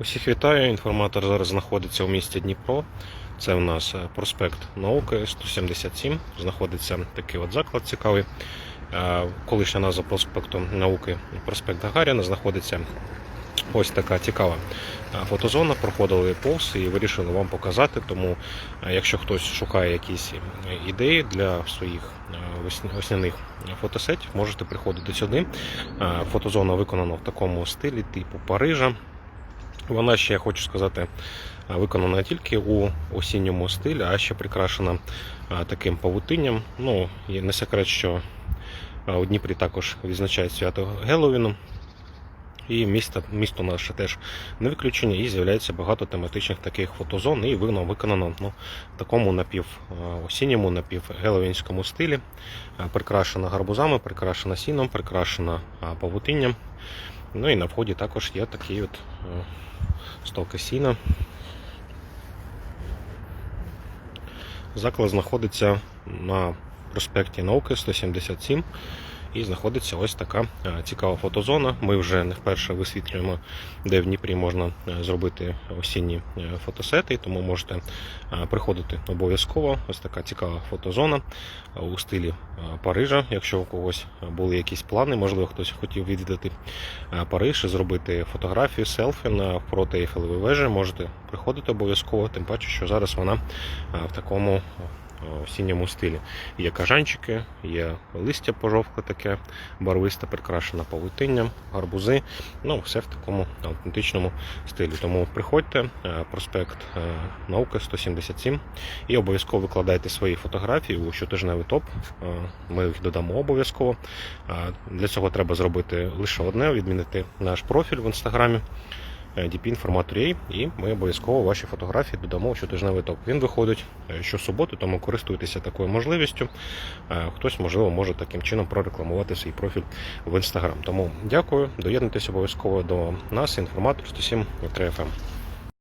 Усіх вітаю. Інформатор зараз знаходиться у місті Дніпро. Це у нас е, проспект науки 177. Знаходиться такий от заклад цікавий. Е, Колишня назва проспекту науки проспект Гагаріна знаходиться ось така цікава е, фотозона. Проходили повз і вирішили вам показати. Тому, якщо хтось шукає якісь ідеї для своїх весняних фотосетів, можете приходити сюди. Фотозона виконана в такому стилі, типу Парижа. Вона ще, я хочу сказати, виконана не тільки у осінньому стилі, а ще прикрашена таким павутинням. Ну, не секрет, що у Дніпрі також відзначають свято Геловіну. І місто, місто наше теж не виключення, і з'являється багато тематичних таких фотозон, і воно виконано ну, в такому напів е, осінньому, напів геловінському стилі. Прикрашена гарбузами, прикрашена сіном, прикрашена павутинням. Ну і на вході також є такі от е, стовки сіна. Заклад знаходиться на проспекті Науки 177 і знаходиться ось така е, цікава фотозона. Ми вже не вперше висвітлюємо, де в Дніпрі можна е, зробити осінні е, фотосети, тому можете приходити обов'язково. Ось така цікава фотозона у стилі Парижа. Якщо у когось були якісь плани, можливо, хтось хотів відвідати Париж і зробити фотографію, селфі навпроти Ейфелевої вежі, можете приходити обов'язково, тим паче, що зараз вона в такому е, осінньому стилі. Є кажанчики, є листя пожовкле таке, барвисте, прикрашене павутинням, гарбузи. Ну, все в такому автентичному стилі. Тому приходьте, е, проспект е, Науки 177 і обов'язково викладайте свої фотографії у щотижневий топ. Ми їх додамо обов'язково. Для цього треба зробити лише одне: відмінити наш профіль в інстаграмі. Е, dp-інформатор.ua, і ми обов'язково ваші фотографії додамо у щотижневий топ. Він виходить е, щосуботи, тому користуйтеся такою можливістю. Е, Хтось, можливо, може таким чином прорекламувати свій профіль в інстаграм. Тому дякую, доєднуйтесь обов'язково до нас, інформатор 107 FM.